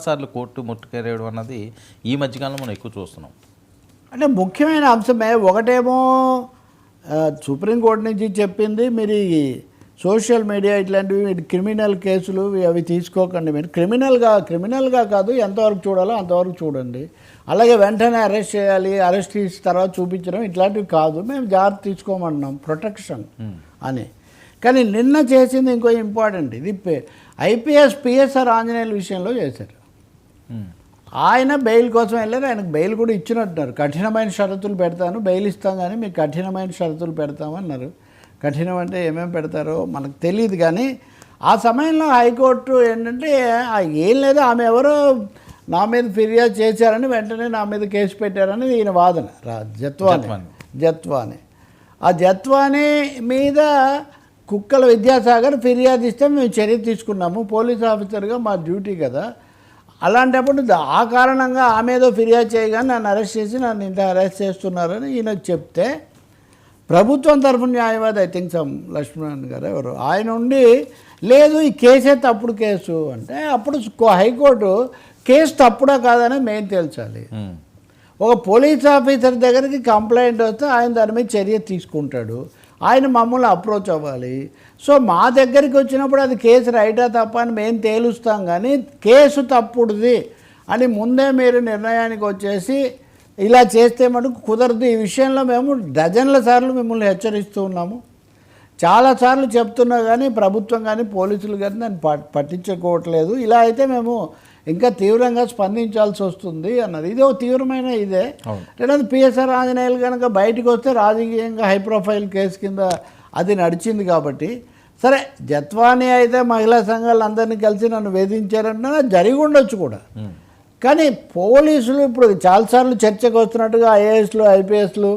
సార్లు కోర్టు ముట్టుకెరేయడం అన్నది ఈ మధ్యకాలంలో మనం ఎక్కువ చూస్తున్నాం. అంటే ముఖ్యమైన అంశమే ఒకటేమో సుప్రీంకోర్టు నుంచి చెప్పింది మీరు సోషల్ మీడియా ఇట్లాంటివి క్రిమినల్ కేసులు అవి తీసుకోకండి. మీరు క్రిమినల్గా క్రిమినల్గా కాదు ఎంతవరకు చూడాలో అంతవరకు చూడండి. అలాగే వెంటనే అరెస్ట్ చేయాలి అరెస్ట్ చేసి తర్వాత చూపించడం ఇట్లాంటివి కాదు. మేము జాగ్రత్త తీసుకోమంటున్నాం ప్రొటెక్షన్ అని. కానీ నిన్న చేసింది ఇంకో ఇంపార్టెంట్. ఇది ఐపీఎస్ పిఎస్ఆర్ ఆంజనేయుల విషయంలో చేశారు. ఆయన బెయిల్ కోసం వెళ్ళారు ఆయనకు బెయిల్ కూడా ఇచ్చినట్టున్నారు. కఠినమైన షరతులు పెడతాను బెయిల్ ఇస్తాం కానీ మీకు కఠినమైన షరతులు పెడతామన్నారు కఠినం అంటే ఏమేమి పెడతారో మనకు తెలియదు కానీ ఆ సమయంలో హైకోర్టు ఏంటంటే ఏం లేదు ఆమె ఎవరో నా మీద ఫిర్యాదు చేశారని వెంటనే నా మీద కేసు పెట్టారని ఈయన వాదన. రా జత్వాని. జత్వాని. ఆ జత్వాని మీద కుక్కల విద్యాసాగర్ ఫిర్యాదు ఇస్తే మేము చర్య తీసుకున్నాము. పోలీస్ ఆఫీసర్గా మా డ్యూటీ కదా. అలాంటప్పుడు ఆ కారణంగా ఆమె ఏదో ఫిర్యాదు చేయగానే నన్ను అరెస్ట్ చేసి నన్ను ఇంత అరెస్ట్ చేస్తున్నారని ఈయన చెప్తే ప్రభుత్వం తరఫున న్యాయవాది ఐ థింక్ సమ్ లక్ష్మణ్ గారు ఎవరు ఆయన ఉండి లేదు ఈ కేసే తప్పుడు కేసు అంటే అప్పుడు హైకోర్టు కేసు తప్పుడా కాదని మేము తేల్చాలి. ఒక పోలీస్ ఆఫీసర్ దగ్గరికి కంప్లైంట్ వస్తే ఆయన దాని మీద చర్య తీసుకుంటాడు ఆయన మమ్మల్ని అప్రోచ్ అవ్వాలి. సో మా దగ్గరికి వచ్చినప్పుడు అది కేసు రైటా తప్ప అని మేము తేలుస్తాం కానీ కేసు తప్పుడుది అని ముందే మీరు నిర్ణయానికి వచ్చేసి ఇలా చేస్తే మటుకు కుదరదు. ఈ విషయంలో మేము డజన్ల సార్లు మిమ్మల్ని హెచ్చరిస్తూ ఉన్నాము. చాలాసార్లు చెప్తున్నా కానీ ప్రభుత్వం కానీ పోలీసులు కానీ దాన్ని పట్- పట్టించుకోవట్లేదు. ఇలా అయితే మేము ఇంకా తీవ్రంగా స్పందించాల్సి వస్తుంది అన్నది ఇది ఒక తీవ్రమైన ఇదే. రెండోది పిఎస్ఆర్ ఆంజనేయులు కనుక బయటకు వస్తే రాజకీయంగా హై ప్రొఫైల్ కేసు కింద అది నడిచింది కాబట్టి సరే జత్వానీ అయితే మహిళా సంఘాలు అందరినీ కలిసి నన్ను వేధించారంటే జరిగి ఉండొచ్చు కూడా. కానీ పోలీసులు ఇప్పుడు చాలాసార్లు చర్చకు వస్తున్నట్టుగా ఐఏఎస్లు ఐపీఎస్లు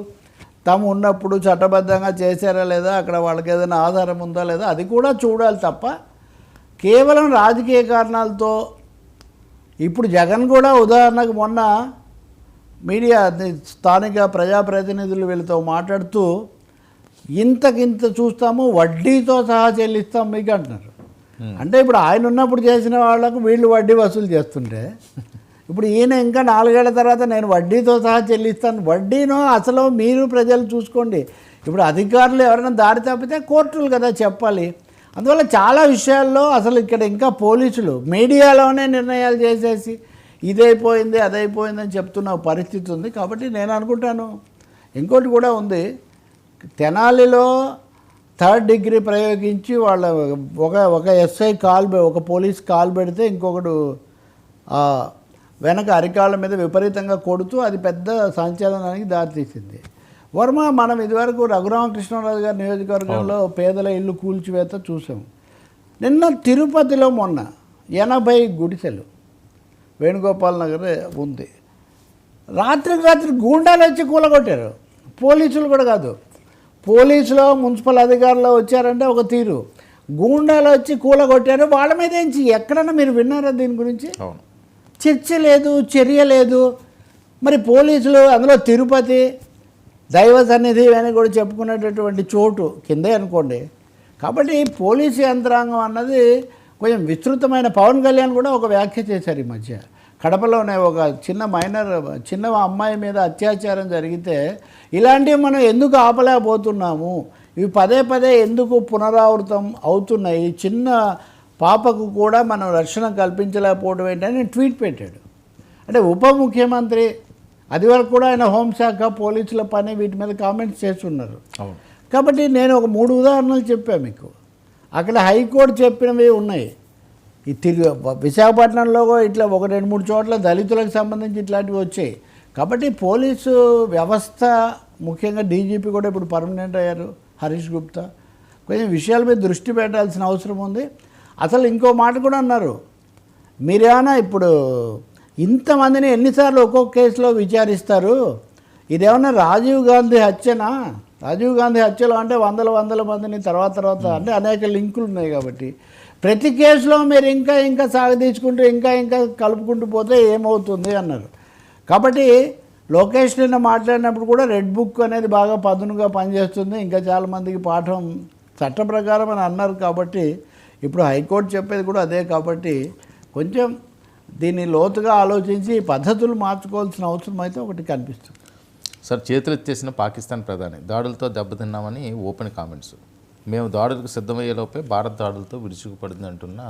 తాము ఉన్నప్పుడు చట్టబద్ధంగా చేశారా లేదా అక్కడ వాళ్ళకి ఏదైనా ఆధారం ఉందా లేదా అది కూడా చూడాలి తప్ప కేవలం రాజకీయ కారణాలతో ఇప్పుడు జగన్ కూడా ఉదాహరణకు మొన్న మీడియా స్థానిక ప్రజాప్రతినిధులు వీళ్ళతో మాట్లాడుతూ ఇంతకింత చూస్తాము వడ్డీతో సహా చెల్లిస్తాం మీకు అంటున్నారు. అంటే ఇప్పుడు ఆయన ఉన్నప్పుడు చేసిన వాళ్ళకు వీళ్ళు వడ్డీ వసూలు చేస్తుంటే ఇప్పుడు ఈయన ఇంకా నాలుగేళ్ళ తర్వాత నేను వడ్డీతో సహా చెల్లిస్తాను. వడ్డీనో అసలు మీరు ప్రజలు చూసుకోండి. ఇప్పుడు అధికారులు ఎవరైనా దారి తప్పితే కోర్టులు కదా చెప్పాలి. అందువల్ల చాలా విషయాల్లో అసలు ఇక్కడ ఇంకా పోలీసులు మీడియాలోనే నిర్ణయాలు చేసేసి ఇదైపోయింది అదైపోయిందని చెప్తున్న పరిస్థితి ఉంది. కాబట్టి నేను అనుకుంటాను ఇంకోటి కూడా ఉంది. తెనాలిలో థర్డ్ డిగ్రీ ప్రయోగించి వాళ్ళ ఒక ఒక ఎస్ఐ కాల్ పె- ఒక పోలీస్ కాల్ పెడితే ఇంకొకడు వెనక అరికాళ్ళ మీద విపరీతంగా కొడుతూ అది పెద్ద సంచలనానికి దారితీసింది. వర్మ మనం ఇదివరకు రఘురామకృష్ణరాజు గారి నియోజకవర్గంలో పేదల ఇల్లు కూల్చివేత చూసాం. నిన్న తిరుపతిలో మొన్న ఎనభై గుడిసెలు వేణుగోపాల్ నగర్ ఉంది. రాత్రికి రాత్రి గూండాలు వచ్చి కూలగొట్టారు. పోలీసులు కూడా కాదు. పోలీసులు మున్సిపల్ అధికారులు వచ్చారంటే ఒక తీరు. గూండాలు వచ్చి కూలగొట్టారు. వాళ్ళ మీద ఏంచి ఎక్కడన్నా మీరు విన్నారా దీని గురించి? చర్చ లేదు చర్య లేదు. మరి పోలీసులు అందులో తిరుపతి దైవ సన్నిధి అని కూడా చెప్పుకునేటటువంటి చోటు కిందే అనుకోండి. కాబట్టి పోలీసు యంత్రాంగం అన్నది కొంచెం విస్తృతమైన పవన్ కళ్యాణ్ కూడా ఒక వ్యాఖ్య చేశారు ఈ మధ్య. కడపలోనే ఒక చిన్న మైనర్ చిన్న అమ్మాయి మీద అత్యాచారం జరిగితే ఇలాంటివి మనం ఎందుకు ఆపలేకపోతున్నాము? ఇవి పదే పదే ఎందుకు పునరావృతం అవుతున్నాయి? చిన్న పాపకు కూడా మనం రక్షణ కల్పించలేకపోవడం ఏంటని ట్వీట్ పెట్టాడు. అంటే ఉప ముఖ్యమంత్రి అది వరకు కూడా ఆయన హోంశాఖ పోలీసుల పని వీటి మీద కామెంట్స్ చేస్తున్నారు. కాబట్టి నేను ఒక మూడు ఉదాహరణలు చెప్పాను మీకు. అక్కడ హైకోర్టు చెప్పినవి ఉన్నాయి. ఈ తిరిగి విశాఖపట్నంలో ఇట్లా ఒక రెండు మూడు చోట్ల దళితులకు సంబంధించి ఇట్లాంటివి వచ్చాయి. కాబట్టి పోలీసు వ్యవస్థ ముఖ్యంగా డీజీపీ కూడా ఇప్పుడు పర్మనెంట్ అయ్యారు హరీష్ గుప్తా. కొంచెం విషయాల మీద దృష్టి పెట్టాల్సిన అవసరం ఉంది. అసలు ఇంకో మాట కూడా అన్నారు. మీరేమైనా ఇప్పుడు ఇంతమందిని ఎన్నిసార్లు ఒక్కొక్క కేసులో విచారిస్తారు? ఇదేమన్నా రాజీవ్ గాంధీ హత్యనా? రాజీవ్ గాంధీ హత్యలో అంటే వందల వందల మందిని తర్వాత తర్వాత అంటే అనేక లింకులు ఉన్నాయి కాబట్టి. ప్రతి కేసులో మీరు ఇంకా ఇంకా సాగదీచుకుంటూ ఇంకా ఇంకా కలుపుకుంటూ పోతే ఏమవుతుంది అన్నారు. కాబట్టి లోకేష్ నిన్న మాట్లాడినప్పుడు కూడా రెడ్ బుక్ అనేది బాగా పదునుగా పనిచేస్తుంది. ఇంకా చాలామందికి పాఠం చట్ట ప్రకారం అని అన్నారు కాబట్టి ఇప్పుడు హైకోర్టు చెప్పేది కూడా అదే కాబట్టి కొంచెం దీన్ని లోతుగా ఆలోచించి పద్ధతులు మార్చుకోవాల్సిన అవసరం అయితే ఒకటి కనిపిస్తుంది. సార్ చేతులెత్తేసిన పాకిస్తాన్ ప్రధాని దాడులతో దెబ్బతిన్నామని ఓపెన్ కామెంట్స్. మేము దాడులకు సిద్ధమయ్యేలోపే భారత్ దాడులతో విరుచుకుపడింది అంటున్న